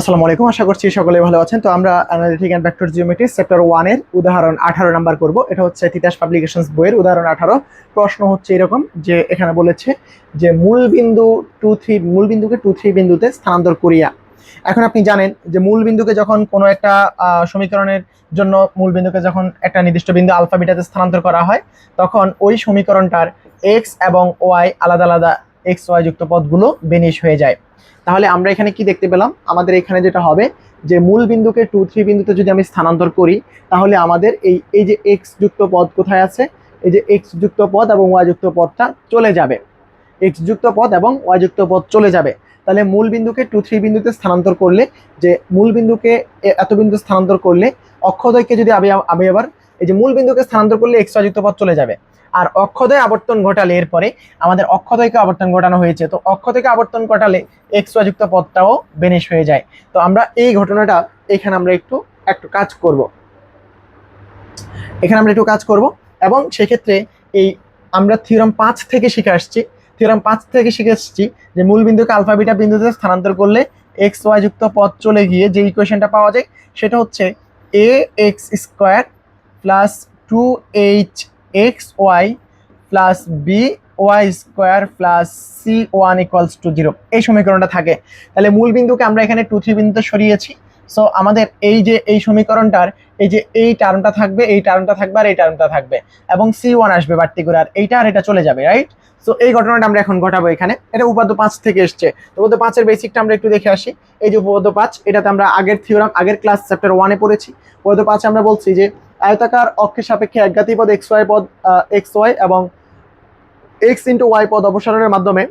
আসসালামু আলাইকুম, আশা করছি সকলে ভালো আছেন। তো আমরা analytic and vector geometry chapter ওয়ানের উদাহরণ আঠারো নাম্বার করব। এটা হচ্ছে তিতাস পাবলিকেশনস বইয়ের উদাহরণ আঠারো। প্রশ্ন হচ্ছে এরকম যে এখানে বলেছে যে মূল বিন্দু টু থ্রি মূল বিন্দুকে টু থ্রি বিন্দুতে স্থানান্তর করিয়া। এখন আপনি জানেন যে মূল বিন্দুকে যখন কোনো একটা সমীকরণের জন্য মূল বিন্দুকে যখন একটা নির্দিষ্ট বিন্দু আলফাবিটাতে স্থানান্তর করা হয়, তখন ওই সমীকরণটার এক্স এবং ওয়াই আলাদা আলাদা এক্স ওয়াই যুক্ত পদগুলো বেনিশ হয়ে যায়। তাহলে আমরা এখানে কি দেখতে পেলাম? আমাদের এখানে যেটা হবে যে মূল বিন্দুকে টু থ্রি বিন্দুতে যদি আমি স্থানান্তর করি, তাহলে আমাদের এই এই যে এক্স যুক্ত পদ কোথায় আছে? এই যে এক্স যুক্ত পদ এবং ওয়াই যুক্ত পদটা চলে যাবে। এক্স যুক্ত পদ এবং ওয়াই যুক্ত পদ চলে যাবে। তাহলে মূল বিন্দুকে টু থ্রি বিন্দুতে স্থানান্তর করলে, যে মূল বিন্দুকে এত বিন্দু স্থানান্তর করলে অক্ষদয়কে যদি আমি আমি আবার এই যে মূল বিন্দুকে স্থানান্তর করলে এক্স ওয়াই যুক্ত পদ চলে যাবে। আর অক্ষদয় আবর্তন ঘটালে এরপরে আমাদের অক্ষদয়কে আবর্তন ঘটানো হয়েছে। তো অক্ষদয়কে আবর্তন ঘটালে এক্স ওয়াই যুক্ত পদটাও বেনিশ হয়ে যায়। তো আমরা এই ঘটনাটা এখানে আমরা একটু একটু কাজ করব। এখানে আমরা একটু কাজ করব এবং সেক্ষেত্রে এই আমরা থিওরাম পাঁচ থেকে শিখে আসছি। থিওরাম পাঁচ থেকে শিখে এসেছি যে মূল বিন্দুকে আলফা বিটা বিন্দুতে স্থানান্তর করলে এক্স ওয়াই যুক্ত পদ চলে গিয়ে যে ইকুয়েশনটা পাওয়া যায়, সেটা হচ্ছে A X square plus two H X Y plus B Y square plus C one equals to zero এই সমীকরণটা থাকে। তাহলে মূল বিন্দুকে আমরা এখানে টু থ্রি বিন্দুতে সরিয়েছি। সো আমাদের এই যে, এই সমীকরণটার, এই যে, এই টার্মটা থাকবে, এই টার্মটা থাকবে আর এই টার্মটা থাকবে। এবং সি ওয়ান আসবে বাড়তি করে আর এইটা আর এটা চলে যাবে রাইট সো এই ঘটনাটা আমরা এখন ঘটাবো এখানে। এটা উপাদ্য পাঁচ থেকে এসছে। তো উপপাদ্য পাঁচের বেসিকটা আমরা একটু দেখে আসি। এই যে উপপাদ্য পাঁচ, এটাতে আমরা আগের থিওরাম আগের ক্লাস চ্যাপ্টার ওয়ানে পড়েছি। উপপাদ্য পাঁচে আমরা বলছি যে আয়তাকার অক্ষের সাপেক্ষে একঘাতী পদ এক্স ওয়াই পদ এক্স ওয়াই এবং এক্স ইন্টু ওয়াই পদ অপসারণের মাধ্যমে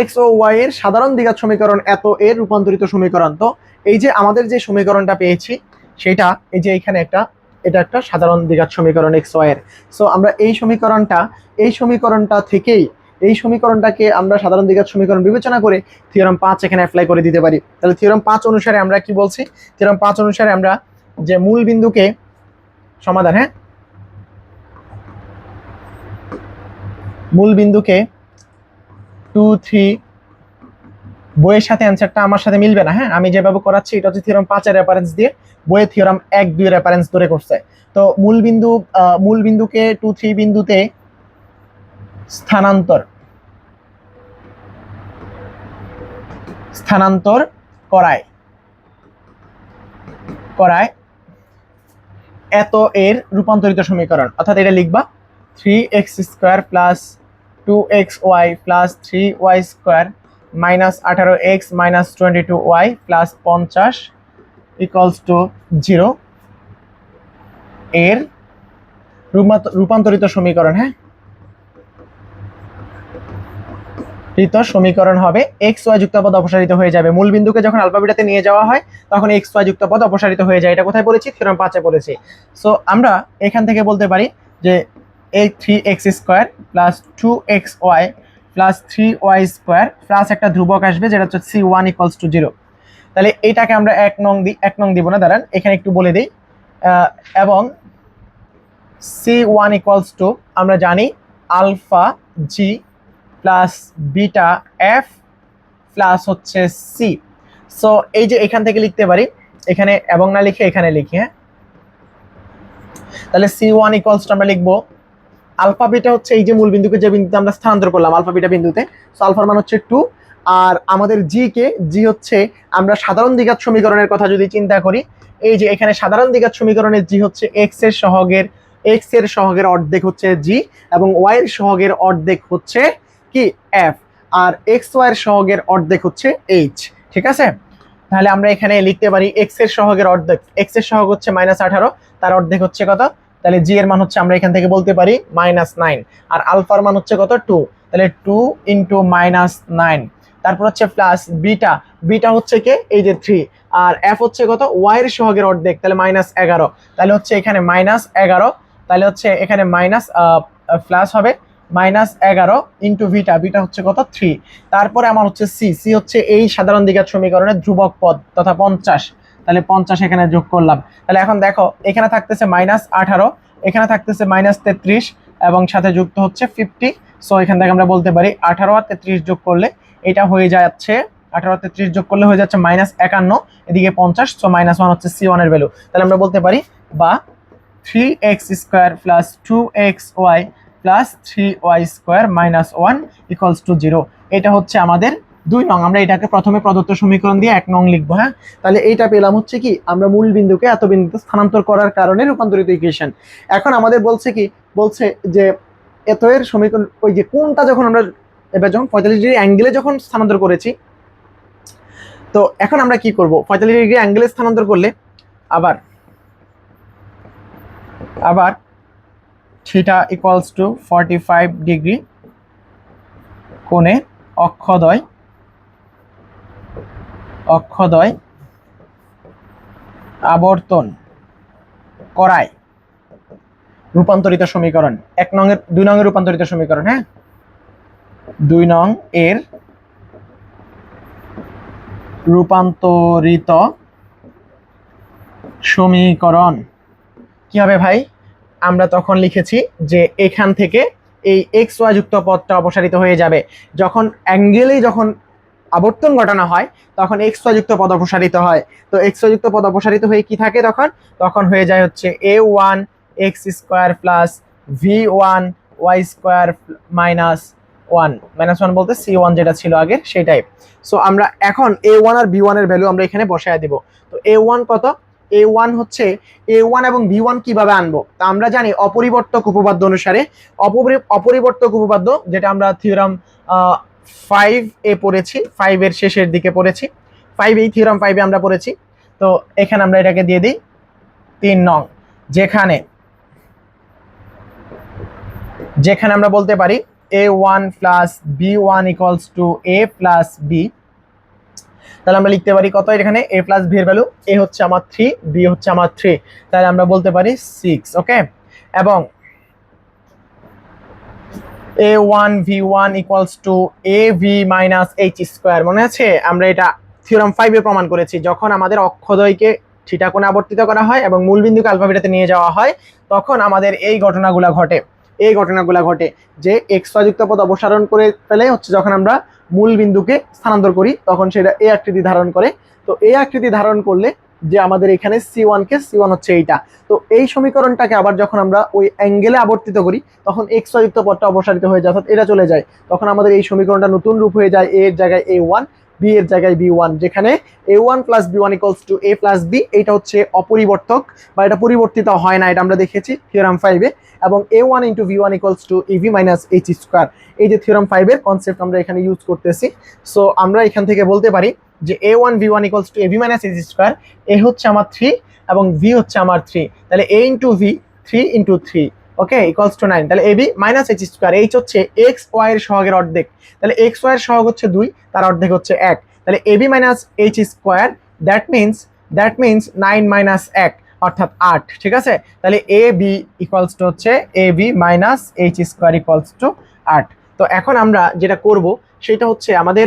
এক্স ও ওয়াই এর সাধারণ দ্বিঘাত সমীকরণ এত এর রূপান্তরিত সমীকরণ। তো এই যে আমাদের যে সমীকরণটা পেয়েছি, সেটা এই যে এখানে একটা, এটা একটা সাধারণ দ্বিঘাত সমীকরণ এক্স ওয়াই এর। সো আমরা এই সমীকরণটা এই সমীকরণটা থেকেই, এই সমীকরণটাকে আমরা সাধারণ দ্বিঘাত সমীকরণ বিবেচনা করে থিওরাম পাঁচ এখানে অ্যাপ্লাই করে দিতে পারি। তাহলে থিওরাম পাঁচ অনুসারে আমরা কি বলছি? থিওরাম পাঁচ অনুসারে আমরা যে মূল বিন্দুকে সমাধান হ্যাঁ? মূল বিন্দুকে টু থ্রি বইয়ের সাথে অ্যান্সারটা আমার সাথে মিলবে না হ্যাঁ? আমি যেভাবে করাচ্ছি, এটা হচ্ছে থিওরাম পাঁচের রেফারেন্স দিয়ে বইয়ে থিওরাম এক, দুই রেফারেন্স ধরে করছে। তো মূল বিন্দু মূল বিন্দুকে টু থ্রি বিন্দুতে স্থানান্তর স্থানান্তর করায় করায় এত এর রূপান্তরিত সমীকরণ। অর্থাৎ এটা লিখবা three x square plus two x y plus three y square minus আঠারো x minus twenty two y plus পঞ্চাশ ইকলস টু জিরো এর রূপান্ত- রূপান্তরিত সমীকরণ হ্যাঁ? ঋত সমীকরণ হবে এক্স ওয়াই যুক্ত পদ অপসারিত হয়ে যাবে। মূল বিন্দুকে যখন আলফা বিটাতে নিয়ে যাওয়া হয়, তখন এক্স ওয়াই যুক্ত পদ অপসারিত হয়ে যায়। এটা কোথায় পড়েছি থিওরাম পাঁচে পড়েছি সো আমরা এখান থেকে বলতে পারি যে এই three x square plus two x y plus three y square plus একটা ধ্রুবক আসবে, যেটা হচ্ছে c one equals to zero তাহলে এইটাকে আমরা এক নং দিই এক নং দিব না, দাঁড়ান, এখানে একটু বলে দিই। এবং সি ওয়ান ইকুয়ালস টু আমরা জানি alpha g plus beta f plus হচ্ছে সি। সো এই যে এখান থেকে লিখতে পারি, এখানে এবং না লিখে এখানে লিখি হ্যাঁ? তাহলে সি ওয়ান ইকুয়ালস আমরা লিখব, আলফা বিটা হচ্ছে এই যে মূল বিন্দুকে যে বিন্দুতে আমরা স্থানান্তর করলাম, আলফা বিটা বিন্দুতে। সো আলফার মান হচ্ছে টু, আর আমাদের জি কে, জি হচ্ছে, আমরা সাধারণ দ্বিঘাত সমীকরণের কথা যদি চিন্তা করি, এই যে এখানে সাধারণ দ্বিঘাত সমীকরণের জি হচ্ছে এক্সের সহগের এক্সের সহগের অর্ধেক হচ্ছে জি, এবং ওয়াই এর সহগের অর্ধেক হচ্ছে কি? এফ আর এক্স ওয়াই এর সহগের অর্ধেক হচ্ছে এইচ ঠিক আছে? তাহলে আমরা এখানে লিখতে পারি এক্সের সহগের অর্ধেক। এক্সের সহগ হচ্ছে মাইনাস আঠারো, তার অর্ধেক হচ্ছে কত? তাহলে জি এর মান হচ্ছে আমরা এখান থেকে বলতে পারি মাইনাস নাইন আর আলফার মান হচ্ছে কত? টু তাহলে টু ইন্টু মাইনাস নাইন তারপর হচ্ছে প্লাস বিটা বিটা হচ্ছে কে? এই যে থ্রি আর এফ হচ্ছে কত? ওয়াই এর সহগের অর্ধেক। তাহলে মাইনাস এগারো। তাহলে হচ্ছে এখানে মাইনাস এগারো। তাহলে হচ্ছে এখানে মাইনাস প্লাস হবে। মাইনাস এগারো ইন্টু ভিটা বিটা হচ্ছে কত? থ্রি তারপরে আমার হচ্ছে সি সি হচ্ছে এই সাধারণ দ্বিঘাত সমীকরণের ধ্রুবক পদ তথা পঞ্চাশ। তাহলে পঞ্চাশ এখানে যোগ করলাম। তাহলে এখন দেখো, এখানে থাকতেছে মাইনাস আঠারো, এখানে থাকতেছে মাইনাস তেত্রিশ, এবং সাথে যুক্ত হচ্ছে ফিফটি সো এখান থেকে আমরা বলতে পারি আঠারো আর তেত্রিশ যোগ করলে এটা হয়ে যাচ্ছে আঠারোতে ত্রিশ যোগ করলে হয়ে যাচ্ছে মাইনাস একান্ন, এদিকে পঞ্চাশ। সো মাইনাস ওয়ান হচ্ছে সি ওয়ানের ভ্যালু তাহলে আমরা বলতে পারি বা three x square plus two x y plus three y square minus one equals to zero এটা হচ্ছে আমাদের দুই নং। আমরা এটাকে প্রথমে প্রদত্ত সমীকরণ দিয়ে এক নং লিখব হ্যাঁ? তাহলে এইটা পেলাম হচ্ছে কি, আমরা মূল বিন্দুকে এত বিন্দুতে স্থানান্তর করার কারণে রূপান্তরিত ইকুয়েশন এখন আমাদের বলছে কি, বলছে যে এত এর সমীকরণ, ওই যে কোনটা যখন আমরা, এবার যখন পঁয়তাল্লিশ ডিগ্রি অ্যাঙ্গেলে যখন স্থানান্তর করেছি, তো এখন আমরা কি করব? পঁয়তাল্লিশ ডিগ্রি অ্যাঙ্গেলে স্থানান্তর করলে আবার আবার theta equals to forty five degree কোণে অক্ষদয় অক্ষদয় আবর্তন করায়। রূপান্তরিত সমীকরণ, এক নংয়ের দুই নংয়ের রূপান্তরিত সমীকরণ হ্যাঁ? দুই নং এর রূপান্তরিত সমীকরণ। কি হবে ভাই? আমরা তখন লিখেছি যে এখান থেকে এই এক্স ওয়াই যুক্ত পদটা অপসারিত হয়ে যাবে। যখন অ্যাঙ্গেলেই যখন আবর্তন ঘটানো হয়, তখন এক্স যুক্ত পদ অপসারিত হয়। তো এক্স যুক্ত পদ অপসারিত হয়ে কি থাকে তখন? তখন হয়ে যায় হচ্ছে a one x square plus b one y square minus one minus one বলতে সি ওয়ান যেটা ছিল আগে সেটাই। সো আমরা এখন এ ওয়ান আর বি ওয়ানের ভ্যালু আমরা এখানে বসায় দিব। তো এ ওয়ান কত? এ ওয়ান হচ্ছে এ ওয়ান এবং বি ওয়ান কীভাবে আনব? তা আমরা জানি অপরিবর্তক উপপাদ্য অনুসারে অপরি- অপরিবর্তক উপপাদ্য, যেটা আমরা থিওরাম ফাইভ এ পড়েছি ফাইভের শেষের দিকে পড়েছি ফাইভ এই থিওরাম ফাইভে আমরা পড়েছি। তো এখানে আমরা এটাকে দিয়ে দিই তিন নং, যেখানে যেখানে আমরা বলতে পারি a one plus b one equals to a plus b তাহলে আমরা লিখতে পারি কত এখানে? এ প্লাস ভি এর ভ্যালু এ হচ্ছে আমার থ্রি বি হচ্ছে আমার থ্রি তাহলে আমরা বলতে পারি সিক্স ওকে এবং a one b one equals to a b minus h square মনে আছে? আমরা এটা থিওরাম ফাইভে প্রমাণ করেছি। যখন আমাদের অক্ষদয়কে কোণে আবর্তিত করা হয় এবং মূলবিন্দুকে আলফাবিটাতে নিয়ে যাওয়া হয়, তখন আমাদের এই ঘটনাগুলো ঘটে। এই ঘটনাগুলো ঘটে যে এক্স যুক্ত পদ অপসারণ করে ফেলে হচ্ছে যখন আমরা মূল বিন্দুকে স্থানান্তর করি, তখন সেটা এ আকৃতি ধারণ করে। তো এ আকৃতি ধারণ করলে যে আমাদের এখানে সি ওয়ানকে সি ওয়ান হচ্ছে এইটা। তো এই সমীকরণটাকে আবার যখন আমরা ওই অ্যাঙ্গেলে আবর্তিত করি, তখন এক্স পথটা পদটা অপসারিত হয়ে যায়, অর্থাৎ এটা চলে যায়। তখন আমাদের এই সমীকরণটা নতুন রূপ হয়ে যায় এর জায়গায় এ ওয়ান বি এর জায়গায় বি ওয়ান যেখানে a one plus b one equals to a plus b এটা হচ্ছে অপরিবর্তক বা এটা পরিবর্তিত হয় না, এটা আমরা দেখেছি থিওরাম ফাইভে এবং a one into b one equals to ab minus h square এই যে থিওরাম ফাইভের কনসেপ্ট আমরা এখানে ইউজ করতেছি। সো আমরা এখান থেকে বলতে পারি যে a one b one equals to ab minus h square a হচ্ছে আমার থ্রি এবং ভি হচ্ছে আমার থ্রি তাহলে a into b three into three okay equals to nine তাহলে ab minus h square h হচ্ছে এক্স ওয়াই এর সহগের অর্ধেক। তাহলে এক্স ওয়াই এর সহগ হচ্ছে দুই, তার অর্ধেক হচ্ছে এক। তাহলে ab minus h square that means that means nine minus এক, অর্থাৎ আট, ঠিক আছে? তাহলে এ বি ইকুয়ালস টু হচ্ছে a b minus h square equals to আট। তো এখন আমরা যেটা করব, সেটা হচ্ছে আমাদের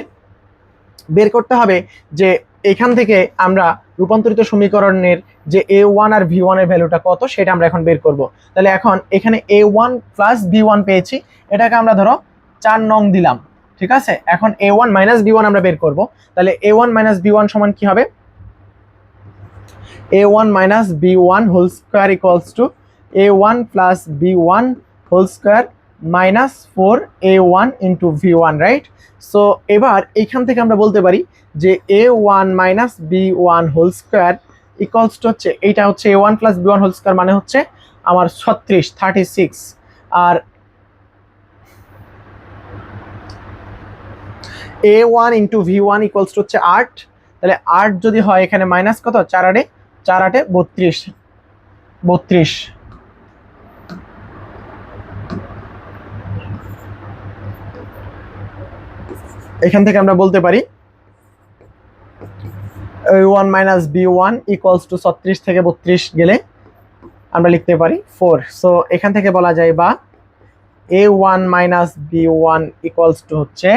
বের করতে হবে যে এখান থেকে আমরা রূপান্তরিত সমীকরণের যে এ ওয়ান আর ভি ওয়ানের ভ্যালুটা কত সেটা আমরা এখন বের করব। তাহলে এখন এখানে a one plus b one পেয়েছি, এটাকে আমরা ধরো চার নং দিলাম, ঠিক আছে? এখন a one minus b one আমরা বের করব। তাহলে a one minus b one সমান কি হবে? A one minus b one whole square equals to a one plus b one whole square minus four a one into b one right so এবার এইখান থেকে আমরা বলতে পারি যে a one minus b one whole square equals to হচ্ছে, এইটা হচ্ছে a one plus b one whole square মানে হচ্ছে আমার ছত্রিশ thirty six R a one into b one equals to হচ্ছে আট। তাহলে আট যদি হয়, এখানে মাইনাস কত? চার আটে চার আটে বত্রিশ। বত্রিশ। এখান থেকে আমরা বলতে পারি one minus b one equals to ছত্রিশ থেকে বত্রিশ গেলে আমরা লিখতে পারি ফোর সো এখান থেকে বলা যায় বা a one minus b one equals to হচ্ছে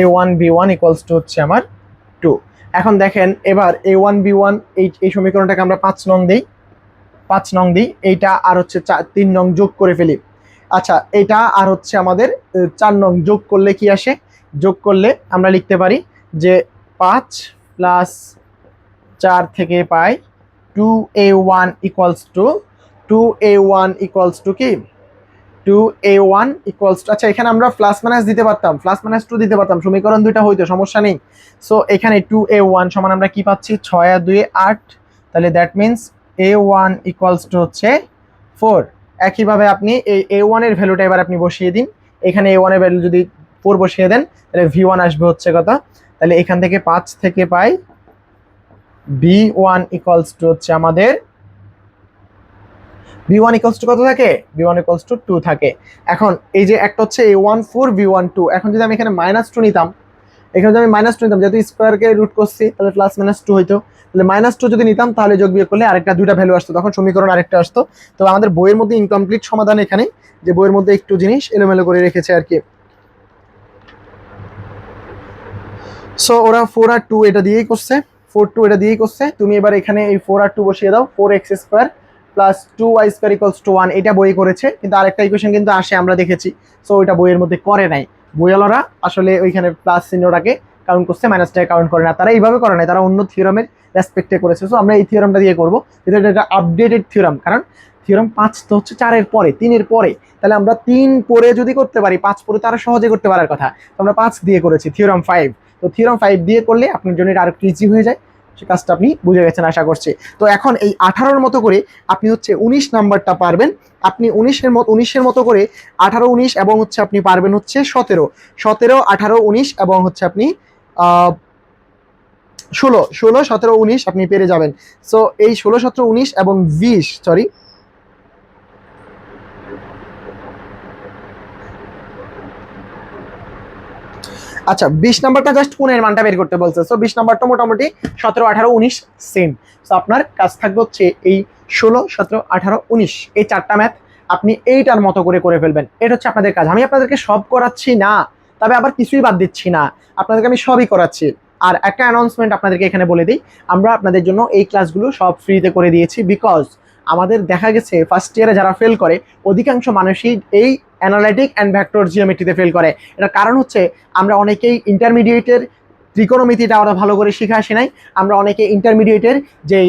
a one b one equals to হচ্ছে আমার টু এখন দেখেন, এবার এ ওয়ান বি ওয়ান এই এই সমীকরণটাকে আমরা পাঁচ নং দিই। পাঁচ নং দিই। এইটা আর হচ্ছে চার তিন নং যোগ করে ফেলি। আচ্ছা এটা আর হচ্ছে আমাদের চার নং যোগ করলে কি আসে? যোগ করলে আমরা লিখতে পারি যে পাঁচ প্লাস চার থেকে পাই two a one equals to two a one equals to কি? Two a one equals to আচ্ছা এখানে আমরা প্লাস মাইনাস দিতে পারতাম প্লাস মাইনাস টু দিতে পারতাম, সমীকরণ দুইটা হইতো, সমস্যা নেই। সো এখানে টু এ ওয়ান সমান আমরা কি পাচ্ছি? ছয় আর দুয়ে আট, তাহলে that means a one equals to হচ্ছে ফোর একইভাবে আপনি এই এ ওয়ানের ভ্যালুটা এবার আপনি বসিয়ে দিন। এখানে এ ওয়ানের ভ্যালু যদি ফোর বসিয়ে দেন, তাহলে ভি ওয়ান আসবে হচ্ছে কত? তাহলে এখান থেকে পাঁচ থেকে পাই বি ওয়ান ইকুয়ালস টু হচ্ছে আমাদের বি ওয়ান ইকুয়ালস টু কত থাকে? B one equals to two থাকে। এখন এই যে একটা হচ্ছে a one four, b one two. এখন যদি আমি এখানে মাইনাস টু নিতাম, এখানে যদি আমি মাইনাস টু নিতাম, যেহেতু স্কোয়ারকে রুট করছি, তাহলে প্লাস মাইনাস টু হইতো। তাহলে মাইনাস টু যদি নিতাম, তাহলে যোগ বিয়োগ করলে আরেকটা দুইটা ভ্যালু আসতো। তখন সমীকরণ আরেকটা আসতো। তো আমাদের বইয়ের মধ্যে ইনকমপ্লিট সমাধান এখানে যে বইয়ের মধ্যে একটু জিনিস এলোমেলো করে রেখেছে আর কি। সো ওরা ফোর আর টু এটা দিয়েই করছে। ফোর টু এটা দিয়েই করছে। তুমি এবার এখানে এই ফোর আর টু বসিয়ে দাও। Four x square plus two y square equals to one এটা বই করেছে। কিন্তু আরেকটা ইকুয়েশন কিন্তু আসে, আমরা দেখেছি। সো ওইটা বইয়ের মধ্যে করে নাই। বইওয়ালারা আসলে ওইখানে প্লাস চিহ্নটাকে কাউন্ট করছে মাইনাসটাকে কাউন্ট করে না। তারা এইভাবে করে নাই। তারা অন্য থিওরামের রেসপেক্টে করেছে। সো আমরা এই থিওরামটা দিয়ে করব। কিন্তু এটা একটা আপডেটেড থিওরাম কারণ থিওরাম পাঁচ তো হচ্ছে চারের পরে, তিনের পরে। তাহলে আমরা তিন পরে যদি করতে পারি, পাঁচ পরে তো আরও সহজে করতে পারার কথা। আমরা পাঁচ দিয়ে করেছি থিওরাম ফাইভ তো থিওরাম ফাইভ দিয়ে করলে আপনার জন্য এটা আরও ইজি হয়ে যায়। সে কাজটা আপনি বুঝে গেছেন, আশা করছি। তো এখন এই আঠারোর মতো করে আপনি হচ্ছে উনিশ নাম্বারটা পারবেন। আপনি উনিশের মতো উনিশের মতো করে আঠারো, উনিশ এবং হচ্ছে আপনি পারবেন হচ্ছে সতেরো। সতেরো, আঠারো, উনিশ এবং হচ্ছে আপনি ষোলো। ষোলো, সতেরো, উনিশ আপনি পেরে যাবেন। সো এই ষোলো, সতেরো, উনিশ এবং বিশ সরি আচ্ছা বিশ নাম্বারটা জাস্ট কোণের মানটা বের করতে বলছে। সো বিশ নাম্বারটা মোটামুটি সতেরো, আঠারো, উনিশ সেম সো আপনার কাজ থাকবে হচ্ছে এই ষোলো, সতেরো, আঠারো, উনিশ। এই চারটা ম্যাথ আপনি এইটার মতো করে করে ফেলবেন। এটা হচ্ছে আপনাদের কাজ। আমি আপনাদেরকে সব করাচ্ছি না, তবে আবার কিছুই বাদ দিচ্ছি না। আপনাদেরকে আমি সবই করাচ্ছি। আর একটা অ্যানাউন্সমেন্ট আপনাদেরকে এখানে বলে দিই। আমরা আপনাদের জন্য এই ক্লাসগুলো সব ফ্রিতে করে দিয়েছি বিকজ আমাদের দেখা গেছে ফার্স্ট ইয়ারে যারা ফেল করে, অধিকাংশ মানুষই এই অ্যানালাইটিক অ্যান্ড ভ্যাক্টর জিওমেট্রিতে ফেল করে। এটার কারণ হচ্ছে, আমরা অনেকেই ইন্টারমিডিয়েটের ত্রিকোণমিতিটা আমরা ভালো করে শিখে আসি নাই। আমরা অনেকে ইন্টারমিডিয়েটের যেই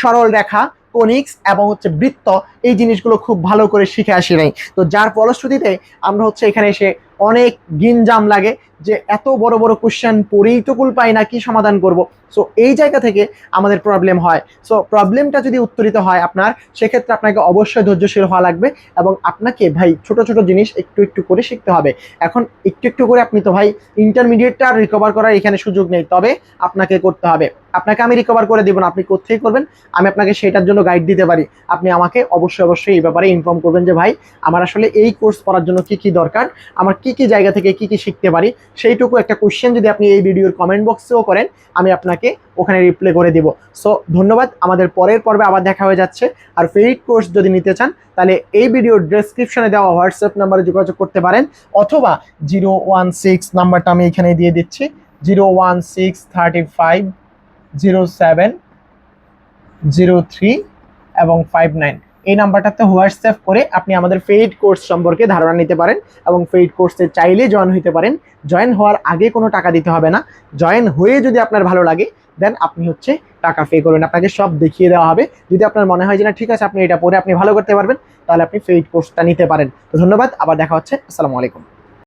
সরল রেখা, কোনিক্স এবং হচ্ছে বৃত্ত, এই জিনিসগুলো খুব ভালো করে শিখে আসি নাই। তো যার ফলশ্রুতিতে আমরা হচ্ছে এখানে এসে অনেক গিনজাম লাগে যে এত বড় বড় কোশ্চেন পড়েই তো কুল পাই না, কি সমাধান করব? সো এই জায়গা থেকে আমাদের প্রবলেম হয়। সো প্রবলেমটা যদি উত্তরিত হয় আপনার, সেক্ষেত্রে আপনাকে অবশ্যই ধৈর্যশীল হওয়া লাগবে এবং আপনাকে ভাই ছোট ছোট জিনিস একটু একটু করে শিখতে হবে। এখন একটু একটু করে আপনি তো ভাই ইন্টারমিডিয়েটটা রিকভার করার এখানে সুযোগ নেই, তবে আপনাকে করতে হবে। আপনাকে আমি রিকভার করে দেবো না, আপনি কোথায় করবেন? আমি আপনাকে সেটার জন্য গাইড দিতে পারি। আপনি আমাকে অবশ্যই অবশ্যই এই ব্যাপারে ইনফর্ম করবেন যে ভাই, আমার আসলে এই কোর্স করার জন্য কি কি দরকার? আমার কি কি জায়গা থেকে কি কি শিখতে পারি? সেইটুকু একটা কোশ্চেন যদি আপনি এই ভিডিওর কমেন্ট বক্সেও করেন, আমি আপনাকে ওখানে রিপ্লে করে দিব। সো ধন্যবাদ। আমাদের পরের পর্বে আবার দেখা হয়ে যাচ্ছে। আর ফেরিট কোর্স যদি নিতে চান, তাহলে এই ভিডিওর ডেসক্রিপশনে দেওয়া হোয়াটসঅ্যাপ নাম্বারে যোগাযোগ করতে পারেন। অথবা জিরো ওয়ান সিক্স নাম্বারটা আমি এখানে দিয়ে দিচ্ছি। Zero one six thirty five zero seven zero three এবং ফাইভ নাইন এই নাম্বারটাতে হোয়াটসঅ্যাপ করে আপনি আমাদের পেইড কোর্স সম্পর্কে ধারণা নিতে পারেন এবং পেইড কোর্সে চাইলে জয়েন হইতে পারেন। জয়েন হওয়ার আগে কোনো টাকা দিতে হবে না। জয়েন হয়ে যদি আপনার ভালো লাগে দেন আপনি হচ্ছে টাকা পে করবেন আপনাকে সব দেখিয়ে দেওয়া হবে। যদি আপনার মনে হয় যে না, ঠিক আছে, আপনি এটা পরে আপনি ভালো করতে পারবেন, তাহলে আপনি পেইড কোর্সটা নিতে পারেন। তো ধন্যবাদ, আবার দেখা হচ্ছে। আসসালামু আলাইকুম।